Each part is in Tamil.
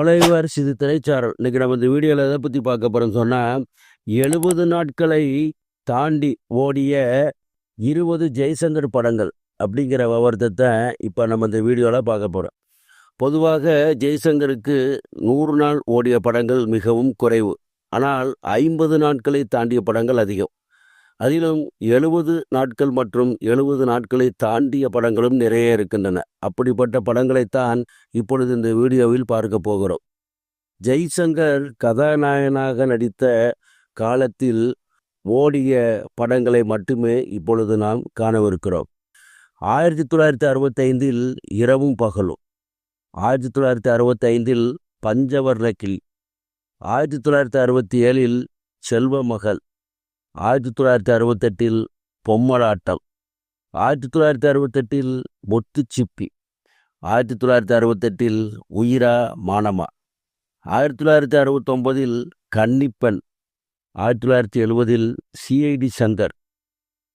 பழையவர் சிறு திரைச்சாரல். இன்னைக்கு நம்ம இந்த வீடியோவில் எதை பற்றி பார்க்க போகிறோம்னு சொன்னால் எழுபது நாட்களை தாண்டி ஓடிய இருபது ஜெய்சங்கர் படங்கள் அப்படிங்கிற விவரத்தை இப்போ நம்ம இந்த வீடியோவில் பார்க்க போகிறோம் பொதுவாக ஜெய்சங்கருக்கு நூறு நாள் ஓடிய படங்கள் மிகவும் குறைவு. ஆனால் ஐம்பது நாட்களை தாண்டிய படங்கள் அதிகம். அதிலும் எழுபது நாட்கள் மற்றும் எழுபது நாட்களை தாண்டிய படங்களும் நிறைய இருக்கின்றன. அப்படிப்பட்ட படங்களைத்தான் இப்பொழுது இந்த வீடியோவில் பார்க்க போகிறோம். ஜெய்சங்கர் கதாநாயகனாக நடித்த காலத்தில் ஓடிய படங்களை மட்டுமே இப்பொழுது நாம் காணவிருக்கிறோம். ஆயிரத்தி தொள்ளாயிரத்தி அறுபத்தைந்தில் இரவும் பகலும் ஆயிரத்தி தொள்ளாயிரத்தி அறுபத்தைந்தில் பஞ்சவர்ண கிளி ஆயிரத்தி தொள்ளாயிரத்தி அறுபத்தி ஏழில் செல்வமகள் ஆயிரத்தி தொள்ளாயிரத்தி அறுபத்தெட்டில் பொம்மலாட்டம் ஆயிரத்தி தொள்ளாயிரத்தி அறுபத்தெட்டில் மொத்துச்சிப்பி ஆயிரத்தி தொள்ளாயிரத்தி அறுபத்தெட்டில் உயிரா மானமா ஆயிரத்தி தொள்ளாயிரத்தி அறுபத்தொம்பதில் கன்னிப்பெண் ஆயிரத்தி தொள்ளாயிரத்தி எழுபதில் சிஐடி சங்கர்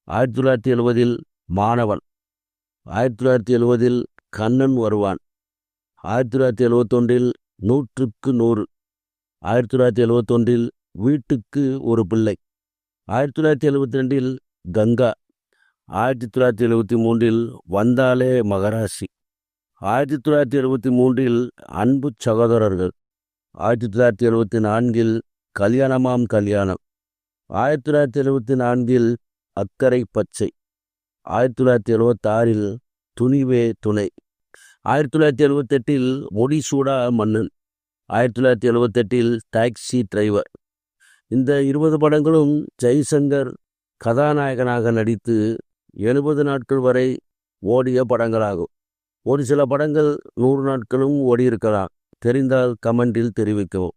ஆயிரத்தி தொள்ளாயிரத்தி எழுபதில் மாணவன் ஆயிரத்தி தொள்ளாயிரத்தி எழுபதில் கண்ணன் வருவான் ஆயிரத்தி தொள்ளாயிரத்தி எழுபத்தொன்றில் நூற்றுக்கு நூறு ஆயிரத்தி தொள்ளாயிரத்தி எழுபத்தொன்றில் வீட்டுக்கு ஒரு பிள்ளை. ஆயிரத்தி தொள்ளாயிரத்தி எழுபத்தி ரெண்டில் கங்கா ஆயிரத்தி தொள்ளாயிரத்தி எழுபத்தி மூன்றில் வந்தாலே மகராசி ஆயிரத்தி தொள்ளாயிரத்தி எழுபத்தி மூன்றில் அன்பு சகோதரர்கள் ஆயிரத்தி தொள்ளாயிரத்தி எழுபத்தி நான்கில் கல்யாணமாம் கல்யாணம் ஆயிரத்தி தொள்ளாயிரத்தி எழுபத்தி நான்கில் அக்கறை பச்சை ஆயிரத்தி தொள்ளாயிரத்தி எழுபத்தாறில் துணிவே துணை ஆயிரத்தி தொள்ளாயிரத்தி எழுபத்தெட்டில் முடிசூடா மன்னன் ஆயிரத்தி தொள்ளாயிரத்தி எழுபத்தெட்டில் டாக்ஸி டிரைவர். இந்த இருபது படங்களும் ஜெய்சங்கர் கதாநாயகனாக நடித்து எழுபது நாட்கள் வரை ஓடிய படங்களாகும். ஒரு சில படங்கள் நூறு நாட்களும் ஓடியிருக்கலாம். தெரிந்தால் கமெண்டில் தெரிவிக்கவும்.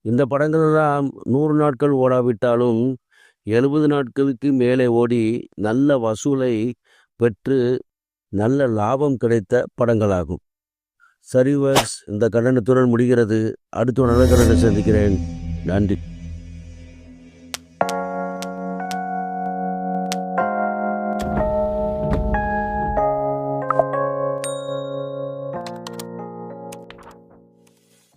இந்த படங்களெல்லாம் நூறு நாட்கள் ஓடாவிட்டாலும் எழுபது நாட்களுக்கு மேலே ஓடி நல்ல வசூலை பெற்று நல்ல லாபம் கிடைத்த படங்களாகும். சரிவர்ஸ் இந்த கண்டனத்துடன் முடிகிறது. அடுத்த ஒரு நல்ல சந்திக்கிறேன். நன்றி.